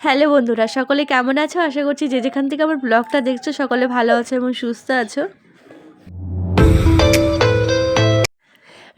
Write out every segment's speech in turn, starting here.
Hello বন্ধুরা, সকলে কেমন আছো? আশা করছি যে যেখান থেকে আমার ব্লগটা দেখছ, সকলে ভালো আছো এবং সুস্থ আছো।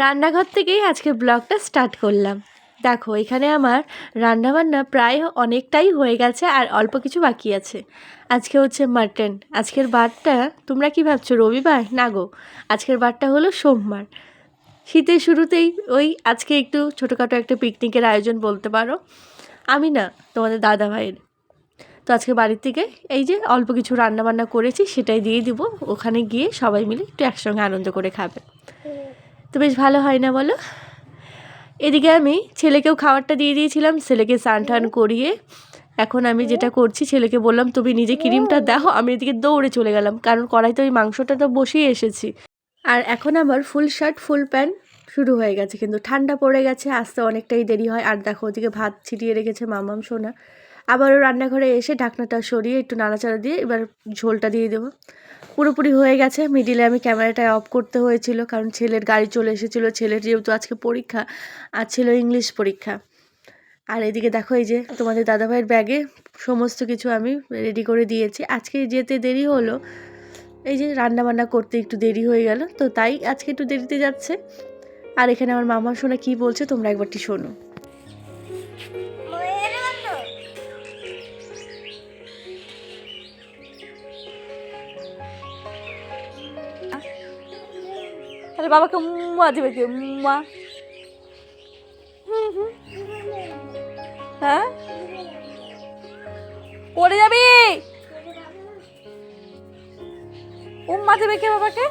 রান্নাঘর থেকেই আজকে ব্লগটা স্টার্ট করলাম। দেখো, এখানে আমার রান্নাবান্না প্রায় অনেকটাই হয়ে গেছে আর অল্প কিছু বাকি আছে। আজকে হচ্ছে মাটন। আজকের বারটা, তোমরা কি ভাবছ, রবিবার? না গো, আজকের বারটা হলো সোমবার। শীতের শুরুতেই ওই আজকে একটু ছোটোখাটো একটা পিকনিকের আয়োজন বলতে পারো। আমি না তোমাদের দাদা ভাইয়ের তো আজকে বাড়ির থেকে এই যে অল্প কিছু রান্না বান্না করেছি সেটাই দিয়ে দিব। ওখানে গিয়ে সবাই মিলে একটু একসঙ্গে আনন্দ করে খাবে। তো বেশ ভালো হয় না বলো? এদিকে আমি ছেলেকেও খাবারটা দিয়ে দিয়েছিলাম, ছেলেকে স্নান টান করিয়ে এখন আমি যেটা করছি ছেলেকে বললাম, তুমি নিজে ক্রিমটা দেখো আমি এদিকে দৌড়ে চলে গেলাম। কারণ কড়াইতে ওই মাংসটা তো বসিয়ে এসেছি। আর এখন আমার ফুল শার্ট, ফুল প্যান্ট শুরু হয়ে গেছে, কিন্তু ঠান্ডা পড়ে গেছে, আসতে অনেকটাই দেরি হয়। আর দেখো, ওদিকে ভাত ছিটিয়ে রেখেছে মামাম, সোনা। আবারও রান্নাঘরে এসে ঢাকনাটা সরিয়ে একটু নাড়াচাড়া দিয়ে এবার ঝোলটা দিয়ে দেবো। পুরোপুরি হয়ে গেছে। মিডিলে আমি ক্যামেরাটা অফ করতে হয়েছিল, কারণ ছেলের গাড়ি চলে এসেছিল। ছেলের যেহেতু আজকে পরীক্ষা, আর ছিল ইংলিশ পরীক্ষা। আর এদিকে দেখো, এই যে তোমাদের দাদাভাইয়ের ব্যাগে সমস্ত কিছু আমি রেডি করে দিয়েছি। আজকে যেতে দেরি হলো, এই যে রান্না বান্না করতে একটু দেরি হয়ে গেল, তো তাই আজকে একটু দেরিতে যাচ্ছে। আর এখানে আমার মামা শোনা কি বলছে তোমরা একবারটি শোনো। বাবাকে মুয়া দিবে কি মুয়া। হ্যাঁ? পড়ে যাবি? উম্মা দেবে কে বাবাকে?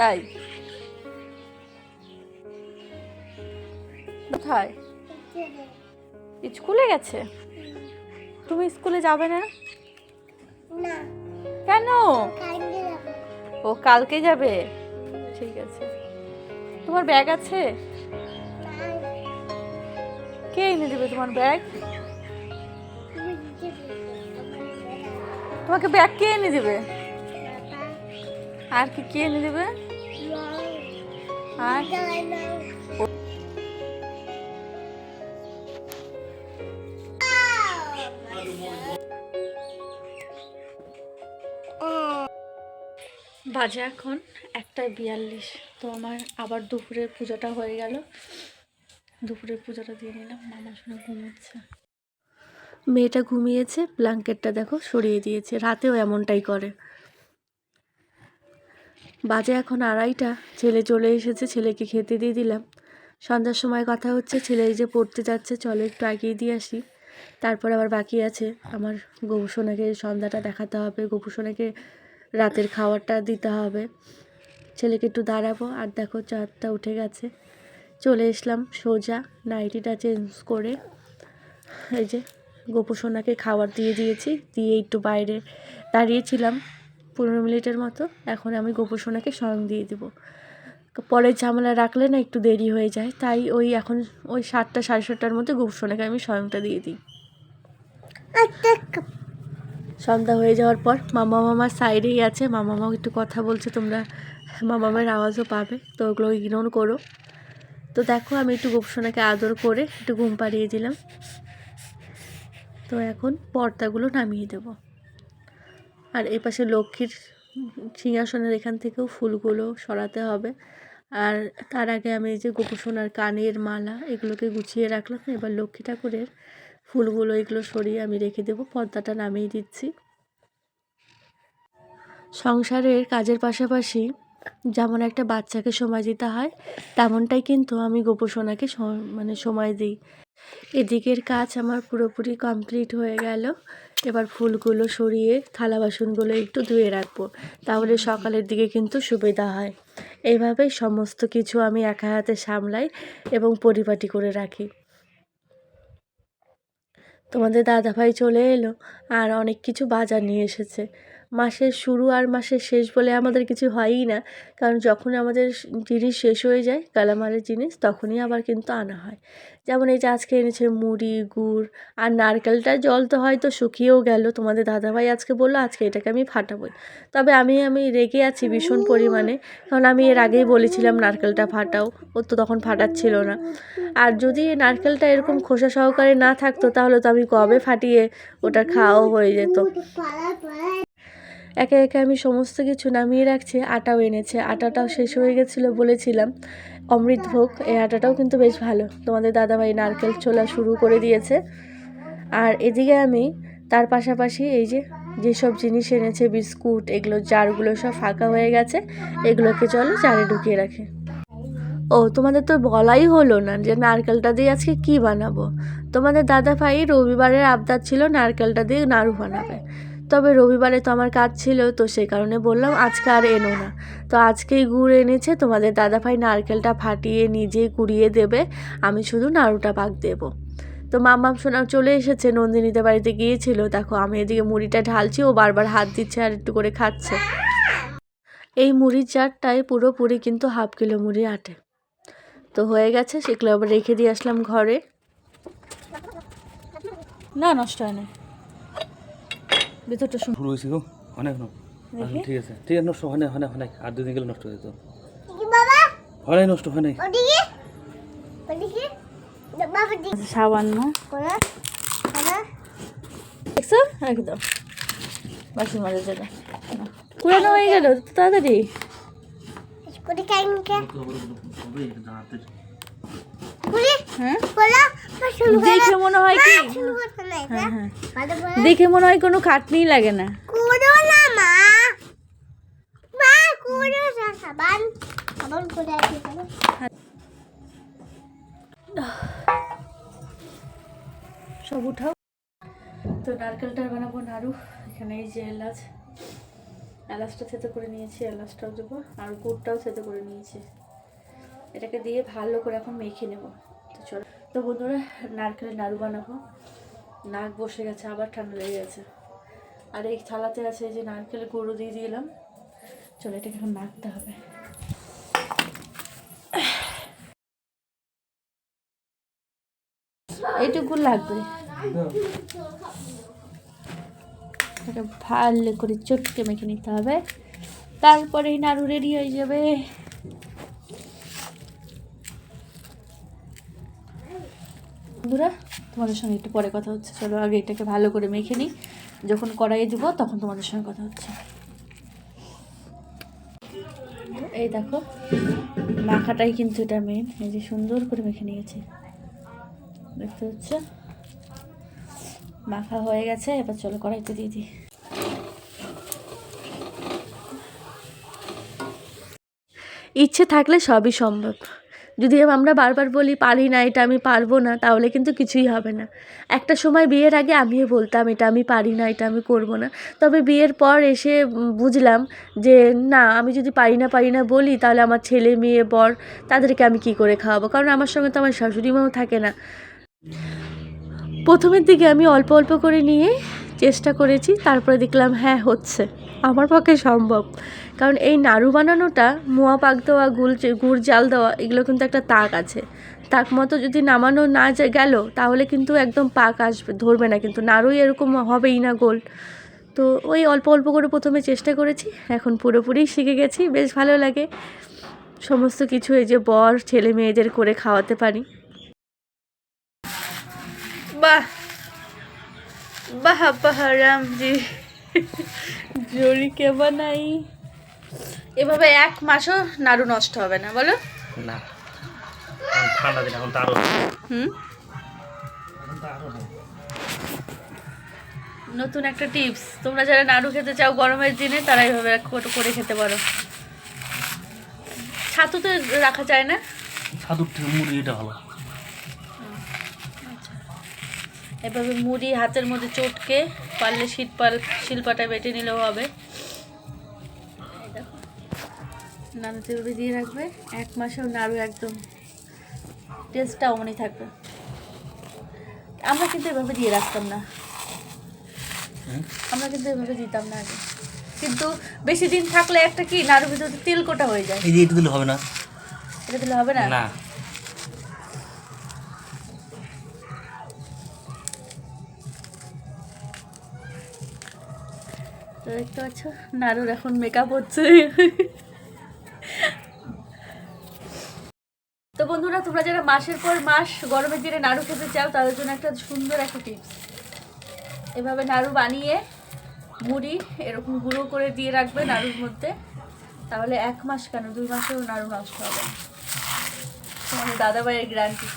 তাই? কোথায়? স্কুলে গেছে? তুমি স্কুলে যাবে না? কেন? ও কালকে যাবে? ঠিক আছে। তোমার ব্যাগ আছে? কে এনে দেবে তোমার ব্যাগ? তোমাকে ব্যাগ কে এনে দেবে? আর কি কে এনে দেবে? আর বাজে এখন একটা বিয়াল্লিশ তো আমার আবার দুপুরের পুজোটা হয়ে গেল। দুপুরের পুজোটা দিয়ে নিলাম মামা শুনে ঘুমোচ্ছে। মেয়েটা ঘুমিয়েছে ব্ল্যাঙ্কেটটা দেখো সরিয়ে দিয়েছে রাতেও এমনটাই করে। বাজে এখন আড়াইটা। ছেলে চলে এসেছে, ছেলেকে খেতে দিয়ে দিলাম। সন্ধ্যার সময় কথা হচ্ছে, ছেলে এই যে পড়তে যাচ্ছে, চলো একটু আগিয়ে দিয়ে আসি। তারপর আবার বাকি আছে। আমার গোপুসোনাকে সন্ধ্যাটা দেখাতে হবে, গোপুসোনাকে রাতের খাবারটা দিতে হবে। ছেলেকে একটু দাঁড়াবো, আর দেখো চারটা উঠে গেছে। চলে এসলাম সোজা নাইটিটা চেঞ্জ করে। এই যে গোপুসোনাকে খাবার দিয়ে দিয়েছি, দিয়ে একটু বাইরে দাঁড়িয়েছিলাম। পনেরো মিনিটের মতো, এখন আমি গোপুসোনাকে স্বয়ং দিয়ে দেবো। পরের ঝামেলা রাখলে না একটু দেরি হয়ে যায়, তাই ওই এখন ওই সাতটা, সাড়ে সাতটার মধ্যে গোপুসোনাকে আমি স্বয়ংটা দিয়ে দিই। সন্ধ্যা হয়ে যাওয়ার পর মামা মামার সাইডেই আছে, মামা মামা একটু কথা বলছে, তোমরা মামামের আওয়াজও পাবে, তো ওগুলো ইগনোর করো। তো দেখো আমি একটু গোপসোনাকে আদর করে একটু ঘুম পাড়িয়ে দিলাম। তো এখন পর্দাগুলো নামিয়ে দেব। আর এ পাশে লক্ষ্মীর সিংহাসনের এখান থেকেও ফুলগুলো সরাতে হবে। আর তার আগে আমি এই যে গোপসোনার কানের মালা, এগুলোকে গুছিয়ে রাখলাম। এবার লক্ষ্মী ঠাকুরের ফুলগুলো এগুলো সরিয়ে আমি রেখে দেবো। পর্দাটা নামিয়ে দিচ্ছি। সংসারের কাজের পাশাপাশি যেমন একটা বাচ্চাকে সময় দিতে হয়, তেমনটাই কিন্তু আমি গোপসোনাকে মানে সময় দিই। এদিকের কাজ আমার পুরোপুরি কমপ্লিট হয়ে গেল। এবার ফুলগুলো সরিয়ে থালা বাসনগুলো একটু ধুয়ে রাখব। তাহলে সকালের দিকে কিন্তু সুবিধা হয়। এইভাবেই সমস্ত কিছু আমি একা হাতে সামলাই এবং পরিপাটি করে রাখি। তোমাদের দাদাভাই চলে এলো আর অনেক কিছু বাজার নিয়ে এসেছে। মাসের শুরু আর মাসের শেষ বলে আমাদের কিছু হয়ই না। কারণ যখন আমাদের জিনিস শেষ হয়ে যায়, কালামালের জিনিস, তখনই আবার কিন্তু আনা হয়। যেমন এই যে আজকে এনেছে মুড়ি, গুড়, আর নারকেলটা জল তো হয়তো শুকিয়েও গেল। তোমাদের দাদাভাই আজকে বলল, আজকে এটাকে আমি ফাটাবোই। তবে আমি আমি রেগে আছি ভীষণ পরিমাণে। কারণ আমি এর আগেই বলেছিলাম, নারকেলটা ফাটাও। ও তো তখন ফাটাচ্ছিল না। আর যদি নারকেলটা এরকম খোসা সহকারে না থাকতো, তাহলে তো আমি কবে ফাটিয়ে ওটা খাওয়াও হয়ে যেত। একে একে আমি সমস্ত কিছু নামিয়ে রাখছি, আটাও এনেছে। আটাটাও শেষ হয়ে গেছিল বলেছিলাম। অমৃতভোগ এই আটাটাও কিন্তু বেশ ভালো। তোমাদের দাদাভাই নারকেল ছোলা শুরু করে দিয়েছে। আর এদিকে আমি, তার পাশাপাশি এই যে, যেসব জিনিস এনেছে, বিস্কুট, এগুলো, জারগুলো সব ফাঁকা হয়ে গেছে, এগুলোকে চলো জারে ঢুকিয়ে রাখি। ও, তোমাদের তো বলাই হলো না যে নারকেলটা দিয়ে আজকে কি বানাবো। তোমাদের দাদা ভাই রবিবারের আবদার ছিল নারকেলটা দিয়ে নাড়ু বানাবে। তবে রবিবারে তো আমার কাজ ছিল, তো সেই কারণে বললাম আজকে আর এনো না। তো আজকেই গুড় এনেছে, তোমাদের দাদা ভাই নারকেলটা ফাটিয়ে নিজে কুড়িয়ে দেবে, আমি শুধু নাড়ুটা পাক দেবো। তো মামাম সোনা চলে এসেছে, নন্দিনীদের বাড়িতে গিয়েছিল, দেখো আমি এদিকে মুড়িটা ঢালছি, ও বারবার হাত দিচ্ছে আর একটু করে খাচ্ছে। এই মুড়ির চারটায় পুরোপুরি কিন্তু হাফ কিলো মুড়ি আটে। তো হয়ে গেছে, সেগুলো আবার রেখে দিয়ে আসলাম ঘরে। না, নষ্ট হয় না। ভিতরটা শুন। শুরু হয়েছে গো। অনেক ন ঠিক আছে। ঠিক আছে নষ্ট হয় নাই হয় নাই হয় আর দুদিন গেলে নষ্ট হয়ে যেত। হয় নাই নষ্ট হয় নাই। সাবান্ন দেখছ? একদম। বাসন মাঝে যেটা পুরানো হয়ে গেল? তো তাড়াতাড়ি। হ্যাঁ? দেখে মনে হয় কি? হ্যাঁ হ্যাঁ। দেখে মনে হয় কোনো খাটনিই লাগে না। সব উঠাও। তো নারকেলটা বানাবো নাড়ু। এখানে এই যে এলাচ। এলাচটা থেতে করে নিয়েছি এলাচটাও দেবো। আর গুড়টাও থেতে করে নিয়েছি। এটাকে দিয়ে ভালো করে এখন মেখে নেব। তো চলো। তো বন্ধুরা, নারকেলের নাড়ু বানাবো। নাক বসে গেছে, আবার ঠান্ডা লেগে গেছে। আর এই থালাতে আছে যে নারকেলের গুঁড়ো দিয়ে দিলাম। চলো, এটাকে এখন নাড়তে হবে। এইটুকু লাগবে। এটা ভালো করে চটকে মেখে নিতে হবে। তারপরে নাড়ু রেডি হয়ে যাবে। বন্ধুরা, তোমাদের সঙ্গে একটু পরে কথা হচ্ছে। চলো আগে এটাকে ভালো করে মেখে নিই। যখন কড়াইয়ে দেবো, তখন তোমাদের সঙ্গে কথা হচ্ছে। এই দেখো, মাখাটাই কিন্তু এটা মেন এই যে সুন্দর করে মেখে নিয়েছি। দেখতে হচ্ছে মাখা হয়ে গেছে, এবার চলো কড়াইতে দিয়ে দিই। ইচ্ছে থাকলে সবই সম্ভব। যদি আমরা বারবার বলি, পারি না, এটা আমি পারব না, তাহলে কিন্তু কিছুই হবে না। একটা সময় বিয়ের আগে আমিও বলতাম, এটা আমি পারি না, এটা আমি করব না। তবে বিয়ের পর এসে বুঝলাম যে, না, আমি যদি পারি না পারি না বলি, তাহলে আমার ছেলে, মেয়ে, বর, তাদেরকে আমি কি করে খাওয়াবো? কারণ আমার সঙ্গে তো আমার শাশুড়ি মাও থাকে না। প্রথমের দিকে আমি অল্প অল্প করে নিয়ে চেষ্টা করেছি, তারপরে দেখলাম হ্যাঁ হচ্ছে। আমার পক্ষে সম্ভব। কারণ এই নাড়ু বানানোটা মোয়া পাক দেওয়া, গুল গুড় জাল দেওয়া, এগুলো কিন্তু একটা তাক আছে। তাক মতো যদি নামানো না গেল, তাহলে কিন্তু একদম পাক আসবে, ধরবে না। কিন্তু নাড়ুই এরকম হবেই না গোল। তো ওই অল্প অল্প করে প্রথমে চেষ্টা করেছি, এখন পুরোপুরি শিখে গেছি, বেশ ভালো লাগে। সমস্ত কিছু এই যে বর, ছেলে মেয়েদের করে খাওয়াতে পারি। বাহ! বাহ বাহ, রামজি। জড়িকে বানাই এভাবে এক মাসও নাড়ু নষ্ট হবে না বলো? না। ঠান্ডা দিন এখন তো আরও হুম? তো। নতুন একটা টিপস তোমরা যারা নাড়ু খেতে চাও গরমের দিনে তারা এইভাবে করে- খেতে পারো। ছাতুতে রাখা যায় না? ছাতুর থেকে মুড়ি এটা ভালো এভাবে মুড়ি হাতের মধ্যে চটকে পারলে শীত পাল শিলপাটায় বেটে নিলেও হবে। নাড়ুতে এভাবে দিয়ে রাখবে। এক মাসেও নাড়ু একদম টেস্টটা অমনই থাকবে। আমরা কিন্তু এভাবে দিয়ে রাখতাম না। আমরা কিন্তু এভাবে দিতাম না আগে। কিন্তু বেশি দিন থাকলে একটা কি নাড়ুর ভিতরে তেল কোটা হয়ে যায়। এই যে এটা দিলে হবে না। এটা দিলে হবে না? না। তো দেখতে পাচ্ছ নাড়ুর এখন মেকআপ হচ্ছে তো বন্ধুরা তোমরা যারা মাসের পর মাস গরমের দিনে নাড়ু খেতে চাও, তাদের জন্য একটা সুন্দর একটা টিপস। এভাবে নাড়ু বানিয়ে মুড়ি, এরকম গুঁড়ো করে দিয়ে রাখবে নাড়ুর মধ্যে। তাহলে এক মাস কেন? দুই মাসেও নাড়ু নষ্ট হবে। তোমাদের দাদা ভাইয়ের গ্যারান্টি।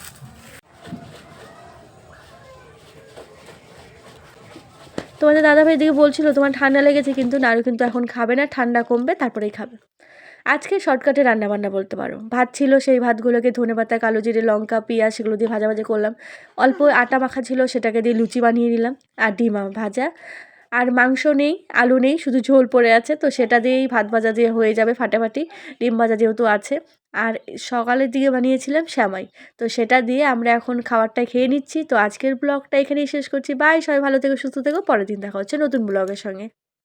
তোমাদের দাদাভাই দিকে বলছিল, তোমার ঠান্ডা লেগেছে, কিন্তু নাড়ু কিন্তু এখন খাবে না। ঠান্ডা কমবে, তারপরেই খাবে। আজকে শর্টকাটে রান্না বান্না বলতে পারো। ভাত ছিল, সেই ভাতগুলোকে ধনে পাতা, কালো জিরে, লঙ্কা, পেঁয়াজ সেগুলো দিয়ে ভাজা ভাজা করলাম। অল্প আটা মাখা ছিল, সেটাকে দিয়ে লুচি বানিয়ে নিলাম আর ডিম ভাজা। আর মাংস নেই, আলু নেই, শুধু ঝোল পড়ে আছে, তো সেটা দিয়েই ভাত ভাজা দিয়ে হয়ে যাবে ফাটাফাটি। ডিম ভাজা যেহেতু আছে। আর সকালের দিকে বানিয়েছিলাম শ্যামাই, তো সেটা দিয়ে আমরা এখন খাবারটা খেয়ে নিচ্ছি। তো আজকের ব্লগটা এখানেই শেষ করছি। বাই, সবাই ভালো থেকো, সুস্থ থেকো। পরের দিন দেখা হচ্ছে নতুন ব্লগের সঙ্গে।